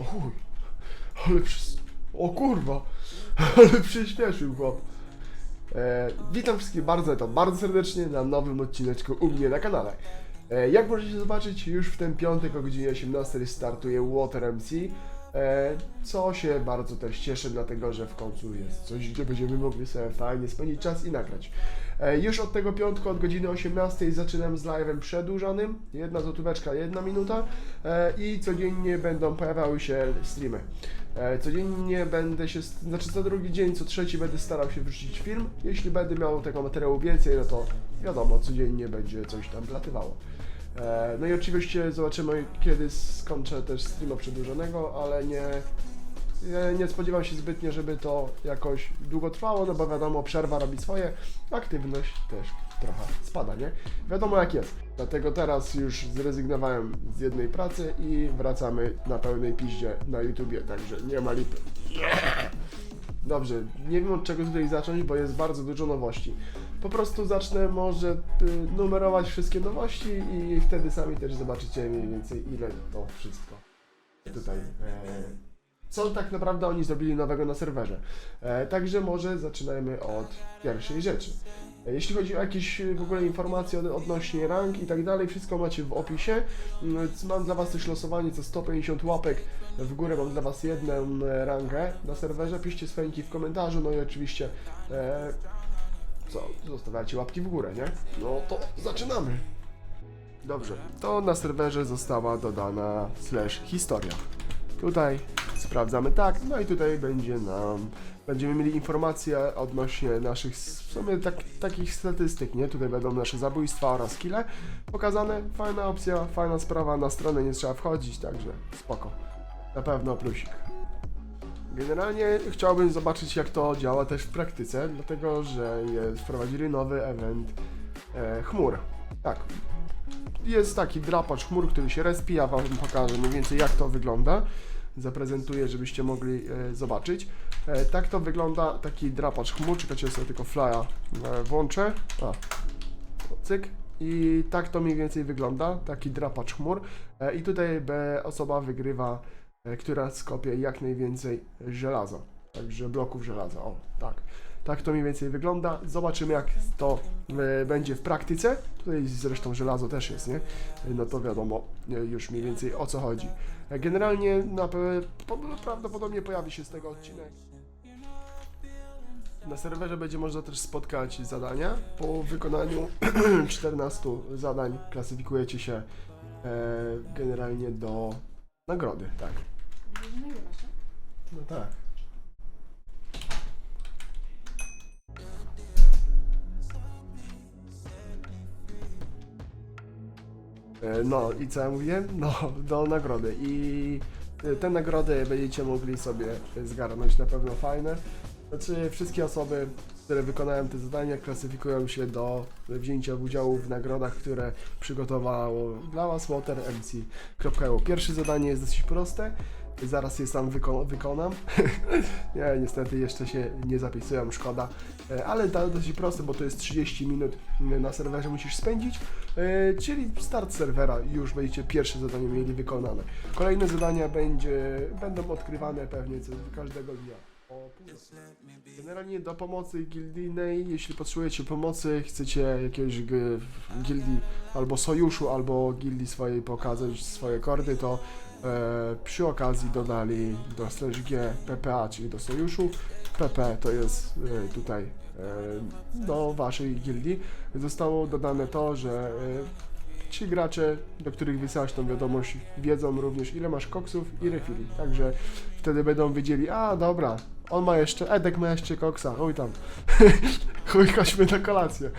Uj, ale przy... O kurwa, ale przyspieszył chłop. E, witam wszystkich bardzo, to bardzo serdecznie na nowym odcineczku u mnie na kanale. E, jak możecie zobaczyć, już w ten piątek o godzinie 18 startuje Water MC, e, co się bardzo też cieszę, dlatego że w końcu jest coś, gdzie będziemy mogli sobie fajnie spędzić czas i nagrać. E, już od tego piątku, od godziny 18 zaczynam z live'em przedłużonym, jedna złotóweczka, jedna minuta e, i codziennie będą pojawiały się streamy. E, Codziennie będę się, znaczy co drugi dzień, co trzeci będę starał się wrzucić film. Jeśli będę miał tego materiału więcej, no to wiadomo, codziennie będzie coś tam platywało. E, No i oczywiście zobaczymy, kiedy skończę też streama przedłużonego, ale nie, nie, nie spodziewam się zbytnio, żeby to jakoś długo trwało, no bo wiadomo, przerwa robi swoje, aktywność też trochę spada, nie? Wiadomo jak jest. Dlatego teraz już zrezygnowałem z jednej pracy i wracamy na pełnej piździe na YouTubie, także nie ma lipy. Dobrze, nie wiem od czego tutaj zacząć, bo jest bardzo dużo nowości. Po prostu zacznę może y, numerować wszystkie nowości i wtedy sami też zobaczycie mniej więcej ile to wszystko tutaj. E, co tak naprawdę oni zrobili nowego na serwerze. E, także może zaczynajmy od pierwszej rzeczy. E, Jeśli chodzi o jakieś e, w ogóle informacje od- odnośnie rank i tak dalej, wszystko macie w opisie. Mm, Mam dla Was też losowanie co 150 łapek w górę, mam dla Was jedną e, rangę na serwerze. Piszcie swoje w komentarzu, no i oczywiście e, co, zostawiacie łapki w górę, nie? No to zaczynamy. Dobrze, to na serwerze została dodana slash historia. Tutaj sprawdzamy tak, no i tutaj będzie nam, będziemy mieli informacje odnośnie naszych, w sumie tak, takich statystyk, nie? Tutaj będą nasze zabójstwa oraz kile pokazane. Fajna opcja, fajna sprawa, na stronę nie trzeba wchodzić, także spoko. Na pewno plusik. Generalnie chciałbym zobaczyć jak to działa też w praktyce, dlatego że wprowadzili nowy event e, chmur. Tak, jest taki drapacz chmur, który się respi, ja wam pokażę mniej więcej jak to wygląda. Zaprezentuję, żebyście mogli e, zobaczyć. E, tak to wygląda taki drapacz chmur, czekajcie sobie tylko flya e, włączę. A, cyk. I tak to mniej więcej wygląda, taki drapacz chmur. E, I tutaj B osoba wygrywa, e, która skopie jak najwięcej żelaza. Także bloków żelaza, o tak. Tak to mniej więcej wygląda. Zobaczymy jak to e, będzie w praktyce. Tutaj zresztą żelazo też jest, nie? No to wiadomo e, już mniej więcej o co chodzi. E, Generalnie na, po- prawdopodobnie pojawi się z tego odcinek. Na serwerze będzie można też spotkać zadania. Po wykonaniu 14 zadań klasyfikujecie się e, generalnie do nagrody, tak. No tak. No i co ja mówiłem? No, do nagrody. I e, te nagrody będziecie mogli sobie zgarnąć na pewno fajne. Znaczy wszystkie osoby, które wykonają te zadania klasyfikują się do wzięcia udziału w nagrodach, które przygotowało dla Was watermc.eu. Pierwsze zadanie jest dosyć proste. Zaraz je sam wyko- wykonam. nie, niestety jeszcze się nie zapisują, szkoda. E, Ale dosyć proste, bo to jest 30 minut na serwerze musisz spędzić. E, Czyli start serwera już będziecie pierwsze zadanie mieli wykonane. Kolejne zadania będzie, będą odkrywane pewnie co każdego dnia. Generalnie do pomocy gildijnej, jeśli potrzebujecie pomocy, chcecie jakiegoś g- gildii albo sojuszu, albo gildii swojej pokazać swoje kordy, to przy okazji dodali do slash G PPA, czyli do sojuszu. PP to jest e, tutaj e, do waszej gildii. Zostało dodane to, że e, ci gracze, do których wysyłasz tą wiadomość, wiedzą również ile masz koksów i refili. Także wtedy będą wiedzieli, a dobra, on ma jeszcze, Edek ma jeszcze koksa, oj tam. Chuj, chodźmy na kolację.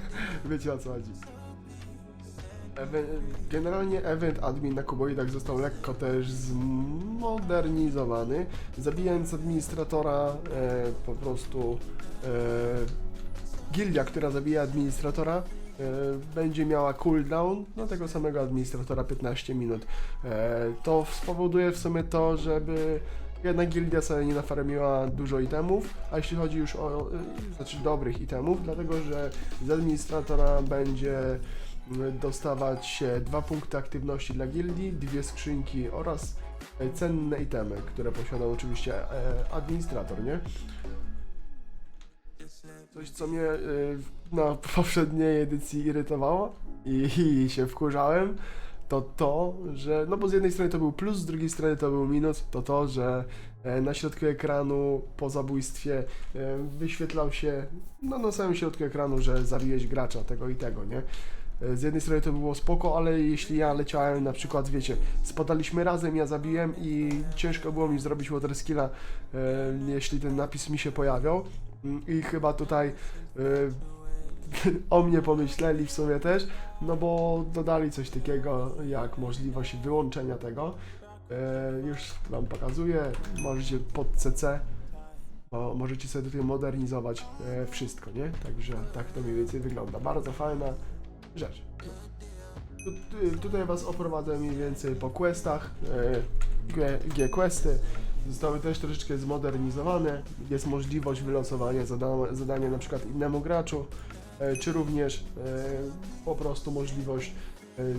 Wiecie o co chodzi. Generalnie event admin na kuboidach został lekko też zmodernizowany, zabijając administratora e, po prostu e, gildia, która zabija administratora e, będzie miała cooldown na tego samego administratora 15 minut. E, to spowoduje w sumie to, żeby jedna gildia sobie nie nafarmiła dużo itemów, a jeśli chodzi już o, e, znaczy dobrych itemów, dlatego że z administratora będzie dostawać e, dwa punkty aktywności dla gildii, dwie skrzynki oraz e, cenne itemy, które posiada oczywiście e, administrator, nie? Coś, co mnie na poprzedniej edycji irytowało i, się wkurzałem, to to, że, no bo z jednej strony to był plus, z drugiej strony to był minus, to to, że na środku ekranu po zabójstwie wyświetlał się, no na samym środku ekranu, że zabiłeś gracza tego i tego, nie? E, Z jednej strony to było spoko, ale jeśli ja leciałem na przykład, wiecie, spadaliśmy razem, ja zabiłem i ciężko było mi zrobić water skilla, e, jeśli ten napis mi się pojawiał. Mm, I chyba tutaj y, o mnie pomyśleli w sumie też, no bo dodali coś takiego jak możliwość wyłączenia tego. Już Wam pokazuję, możecie pod CC, bo możecie sobie tutaj modernizować e, wszystko, nie? Także tak to mniej więcej wygląda. Bardzo fajna rzecz. Tu, tu, tutaj Was oprowadzę mniej więcej po questach, e, G, G questy. Zostały też troszeczkę zmodernizowane. Jest możliwość wylosowania zadania, zadania na przykład innemu graczu, e, czy również e, po prostu możliwość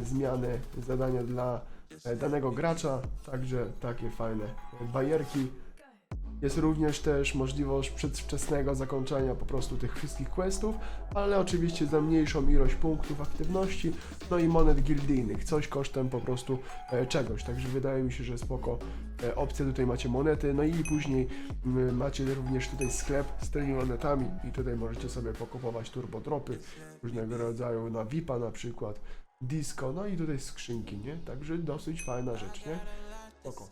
zmiany zadania dla danego gracza. Także takie fajne bajerki. Jest również też możliwość przedwczesnego zakończenia po prostu tych wszystkich questów, ale oczywiście za mniejszą ilość punktów aktywności, no i monet gildijnych, coś kosztem po prostu e, czegoś, także wydaje mi się, że spoko e, opcje, tutaj macie monety, no i później mm, macie również tutaj sklep z tymi monetami i tutaj możecie sobie pokupować turbodropy różnego rodzaju na VIPa na przykład, disco, no i tutaj skrzynki, nie? Także dosyć fajna rzecz, nie? Spoko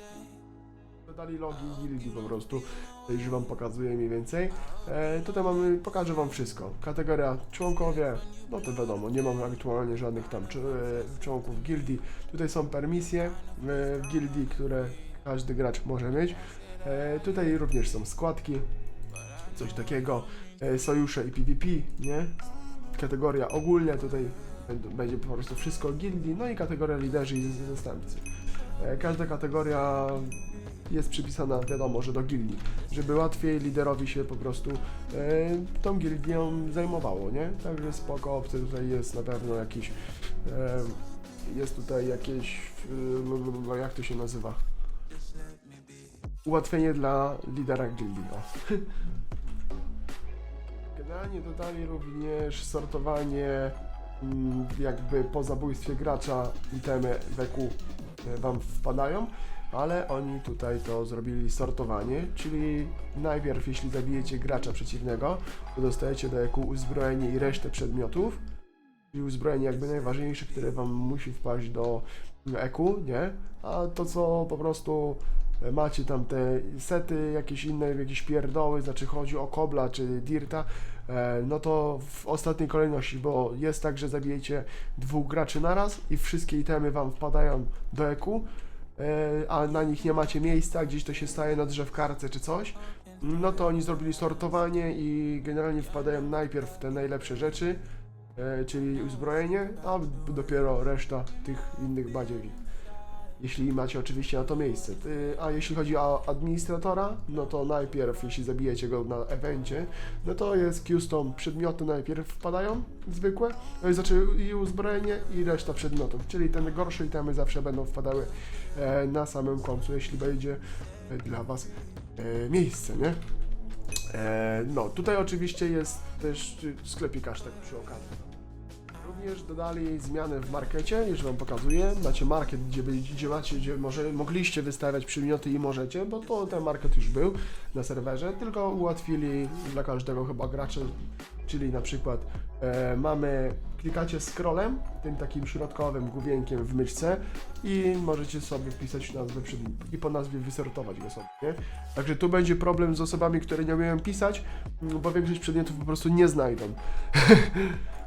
dodali login gildii po prostu, już wam pokazuję mniej więcej. E, tutaj mamy, pokażę wam wszystko. Kategoria członkowie, no to wiadomo, nie mamy aktualnie żadnych tam e, członków gildii. Tutaj są permisje e, w gildii, które każdy gracz może mieć. E, tutaj również są składki, coś takiego, e, sojusze i PvP, nie? Kategoria ogólnie, tutaj będzie po prostu wszystko o gildii, no i kategoria liderzy i zastępcy. E, Każda kategoria jest przypisana, wiadomo, że do gildii, żeby łatwiej liderowi się po prostu e, tą gildią zajmowało, nie? Także spoko, opcja tutaj jest na pewno jakiś, e, jest tutaj jakieś, e, jak to się nazywa? Ułatwienie dla lidera gildii. Generalnie dodali również sortowanie mm, jakby po zabójstwie gracza itemy WQ e, wam wpadają, ale oni tutaj to zrobili sortowanie, czyli najpierw jeśli zabijecie gracza przeciwnego, to dostajecie do EQ uzbrojenie i resztę przedmiotów, czyli uzbrojenie jakby najważniejsze, które wam musi wpaść do EQ, nie? A to co po prostu macie tam te sety, jakieś inne, jakieś pierdoły, znaczy chodzi o Kobla czy Dirta, e, no to w ostatniej kolejności, bo jest tak, że zabijecie dwóch graczy naraz i wszystkie itemy wam wpadają do EQ, e, a na nich nie macie miejsca, gdzieś to się staje na drzewkarce czy coś, no to oni zrobili sortowanie i generalnie wpadają najpierw te najlepsze rzeczy, e, czyli uzbrojenie, a dopiero reszta tych innych badziewi. Jeśli macie oczywiście na to miejsce. A jeśli chodzi o administratora, no to najpierw, jeśli zabijecie go na evencie, no to jest custom przedmioty najpierw wpadają, zwykłe, znaczy i uzbrojenie i reszta przedmiotów, czyli te gorsze itemy zawsze będą wpadały e, na samym końcu, jeśli będzie e, dla Was e, miejsce, nie? No, tutaj oczywiście jest też sklepikarz tak przy okazji. Również dodali zmiany w markecie, już Wam pokazuję. Macie market, gdzie, gdzie macie, gdzie może, mogliście wystawiać przedmioty i możecie, bo to ten market już był na serwerze, tylko ułatwili dla każdego chyba gracza, czyli na przykład e, mamy, klikacie scrollem, tym takim środkowym główienkiem w myszce i możecie sobie wpisać nazwę przedmiotu i po nazwie wysortować go sobie, nie? Także tu będzie problem z osobami, które nie umieją pisać, bo większość przedmiotów po prostu nie znajdą.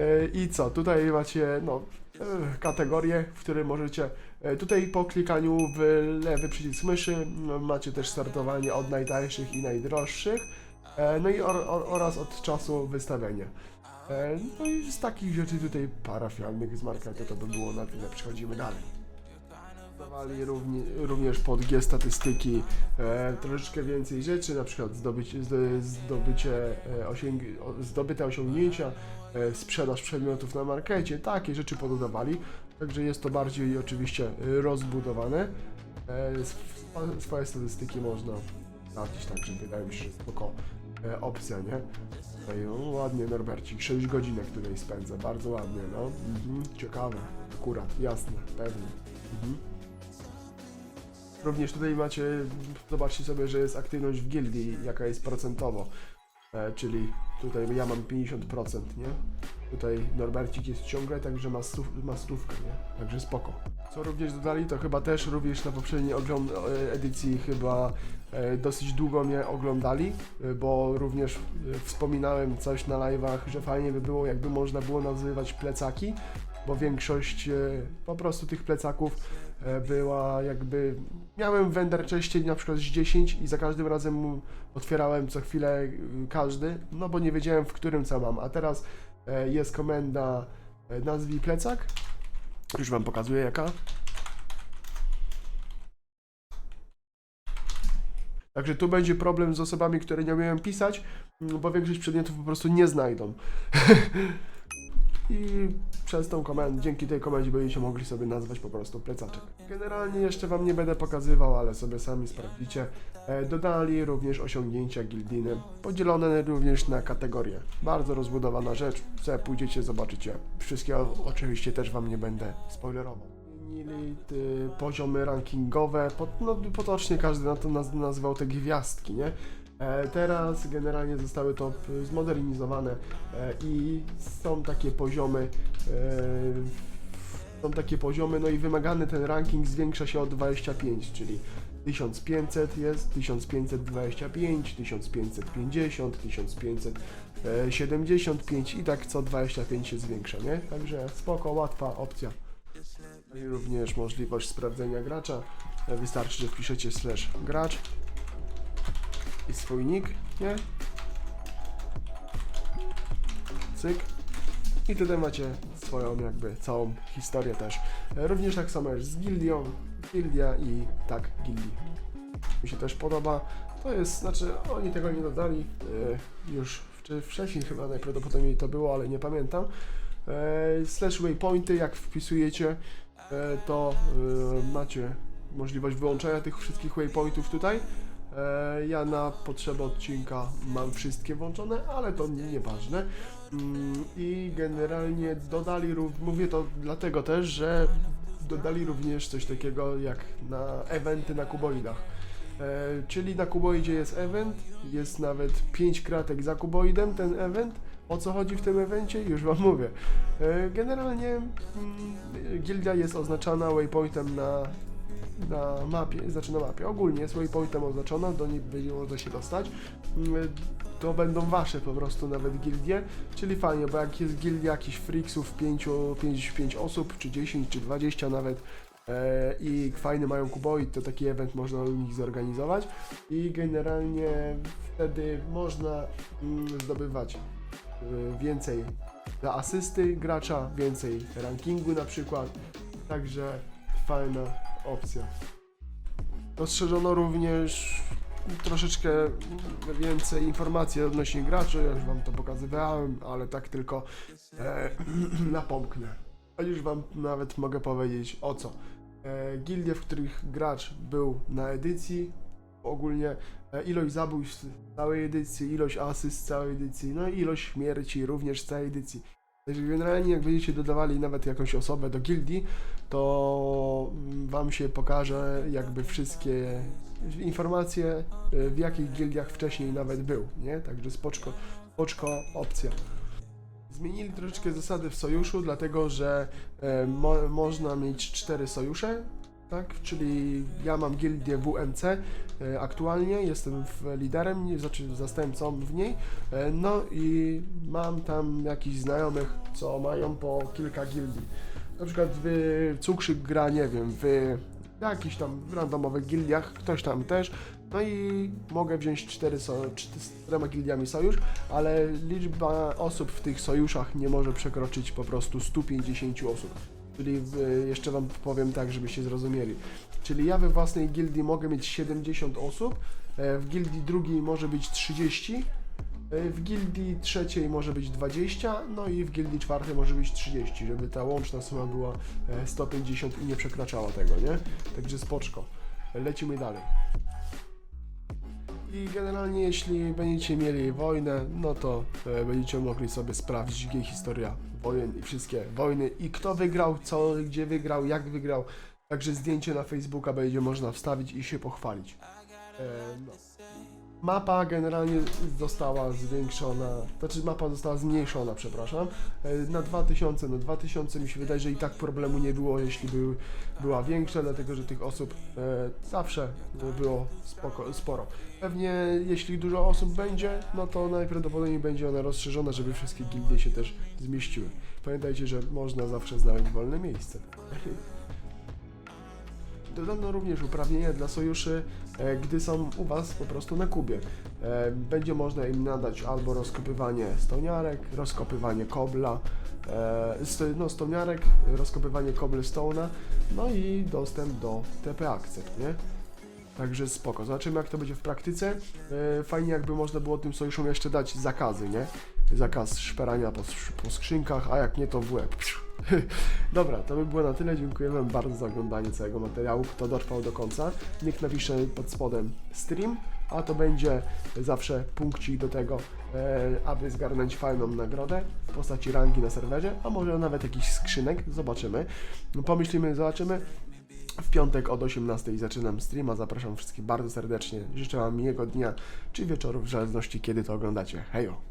E, I co? Tutaj macie no, e, kategorie, w które możecie. e, Tutaj po klikaniu w lewy przycisk myszy no, macie też startowanie od najtańszych i najdroższych. No i or, or, oraz od czasu wystawienia. No i z takich rzeczy tutaj parafialnych z marketu to by było na tyle. Przechodzimy dalej. Dawali równie, również pod G statystyki e, troszeczkę więcej rzeczy, na przykład zdobycie, zdo- zdobycie, e, zdobyte osiągnięcia, e, sprzedaż przedmiotów na markecie, takie rzeczy pododawali, także jest to bardziej oczywiście rozbudowane. E, sw- Swoje statystyki można sprawdzić, także wydaje mi się, że spoko e, opcja, nie? Tutaj, no, ładnie Norbercik, 6 godzinek tutaj spędza, bardzo ładnie, no. Mhm, ciekawe, akurat, jasne, pewnie. Mhm. Również tutaj macie, zobaczcie sobie, że jest aktywność w gildii, jaka jest procentowo. E, czyli tutaj ja mam 50%, nie? Tutaj Norbercik jest ciągle, także ma, stów, ma stówkę, nie? Także spoko. Co również dodali, to chyba też również na poprzedniej ogląd- e, edycji chyba e, dosyć długo mnie oglądali, e, bo również e, wspominałem coś na live'ach, że fajnie by było, jakby można było nazywać plecaki, bo większość e, po prostu tych plecaków była jakby... Miałem w Enderchestie na przykład z 10 i za każdym razem mu otwierałem co chwilę y, każdy, no bo nie wiedziałem w którym co mam, a teraz e, jest komenda e, nazwij plecak, już wam pokazuję jaka. Także tu będzie problem z osobami, które nie umieją pisać, bo większość przedmiotów po prostu nie znajdą. I przez tą komendę, dzięki tej komendzie będziecie mogli sobie nazwać po prostu plecaczek. Generalnie jeszcze wam nie będę pokazywał, ale sobie sami sprawdzicie. E, Dodali również osiągnięcia gildiny, podzielone również na kategorie. Bardzo rozbudowana rzecz, sobie pójdziecie, zobaczycie. Wszystkiego oczywiście też wam nie będę spoilerował. Zmienili poziomy rankingowe, no, potocznie każdy na to naz nazywał te gwiazdki, nie? E, teraz generalnie zostały to zmodernizowane e, i są takie poziomy e, są takie poziomy, no i wymagany ten ranking zwiększa się o 25, czyli 1500 jest, 1525, 1550, 1575 i tak co 25 się zwiększa, nie? Także spoko, łatwa opcja. I również możliwość sprawdzenia gracza. Wystarczy, że wpiszecie slash gracz i swój nick, nie? Cyk. I tutaj macie swoją jakby całą historię też. E, Również tak samo jest z gildią, gildia i tak gildii. Mi się też podoba. To jest, znaczy oni tego nie dodali e, już czy wcześniej chyba najprawdopodobniej to było, ale nie pamiętam. E, slash waypointy, jak wpisujecie, e, to e, macie możliwość wyłączenia tych wszystkich waypointów tutaj. E, ja na potrzeby odcinka mam wszystkie włączone, ale to nie- nieważne. Mm, I generalnie dodali, mówię to dlatego też, że dodali również coś takiego jak na eventy na kuboidach. E, czyli na kuboidzie jest event, jest nawet 5 kratek za kuboidem ten event. O co chodzi w tym evencie? Już wam mówię. E, generalnie mm, gildia jest oznaczana waypointem na, na mapie, znaczy na mapie. Ogólnie jest waypointem oznaczona, do niej będzie można się dostać. Mm, To będą wasze po prostu nawet gildie, czyli fajnie, bo jak jest gildia jakichś freaksów 5, 5, 5 osób, czy 10, czy 20 nawet, e, i fajny mają kuboid, to taki event można u nich zorganizować i generalnie wtedy można mm, zdobywać y, więcej dla asysty gracza, więcej rankingu na przykład, także fajna opcja. Rozszerzono również troszeczkę więcej informacji odnośnie graczy, ja już wam to pokazywałem, ale tak tylko e, napomknę. A już wam nawet mogę powiedzieć o co. E, gildie, w których gracz był na edycji, ogólnie e, ilość zabójstw z całej edycji, ilość asyst z całej edycji, no i ilość śmierci również z całej edycji. Generalnie jak będziecie dodawali nawet jakąś osobę do gildii, to mm, wam się pokaże jakby wszystkie informacje e, w jakich gildiach wcześniej nawet był, nie? Także spoczko, spoczko opcja. Zmienili troszeczkę zasady w sojuszu, dlatego że e, mo, można mieć cztery sojusze, tak? Czyli ja mam gildię WMC e, aktualnie, jestem liderem, znaczy zastępcą w niej, e, no i mam tam jakichś znajomych, co mają po kilka gildii. Na przykład w Cukrzyk gra, nie wiem, w jakichś tam randomowych gildiach, ktoś tam też, no i mogę wziąć cztery so, czterema gildiami sojusz, ale liczba osób w tych sojuszach nie może przekroczyć po prostu 150 osób. Czyli jeszcze Wam powiem tak, żebyście zrozumieli. Czyli ja we własnej gildii mogę mieć 70 osób, e, w gildii drugiej może być 30 E, W gildii trzeciej może być 20, no i w gildii czwartej może być 30, żeby ta łączna suma była e, 150 i nie przekraczała tego, nie? Także spoczko. Lecimy dalej. I generalnie jeśli będziecie mieli wojnę, no to e, będziecie mogli sobie sprawdzić gdzie historia wojen i wszystkie wojny i kto wygrał, co, gdzie wygrał, jak wygrał. Także zdjęcie na Facebooka będzie można wstawić i się pochwalić. E, no. Mapa generalnie została zwiększona, znaczy mapa została zmniejszona, przepraszam, e, na 2000. No 2000 mi się wydaje, że i tak problemu nie było, jeśli był, była większa, dlatego że tych osób e, zawsze było spoko, sporo. Pewnie jeśli dużo osób będzie, no to najprawdopodobniej będzie ona rozszerzona, żeby wszystkie gildie się też zmieściły. Pamiętajcie, że można zawsze znaleźć wolne miejsce. Dodano również uprawnienia dla sojuszy, e, gdy są u Was po prostu na Kubie. E, Będzie można im nadać albo rozkopywanie stoniarek, rozkopywanie kobla, e, no, stoniarek, rozkopywanie cobblestone'a, no i dostęp do TP Accept, nie? Także spoko. Zobaczymy jak to będzie w praktyce. Fajnie jakby można było tym sojuszom jeszcze dać zakazy, nie? Zakaz szperania po, po skrzynkach, a jak nie to w łeb. Dobra, to by było na tyle. Dziękuję Wam bardzo za oglądanie całego materiału. Kto dotrwał do końca, niech napisze pod spodem stream, a to będzie zawsze punkcik do tego, e, aby zgarnąć fajną nagrodę w postaci rangi na serwerze, a może nawet jakiś skrzynek, zobaczymy. No, pomyślimy, zobaczymy. W piątek od 18 zaczynam streama. Zapraszam wszystkich bardzo serdecznie. Życzę Wam miłego dnia czy wieczoru, w zależności kiedy to oglądacie. Hejo!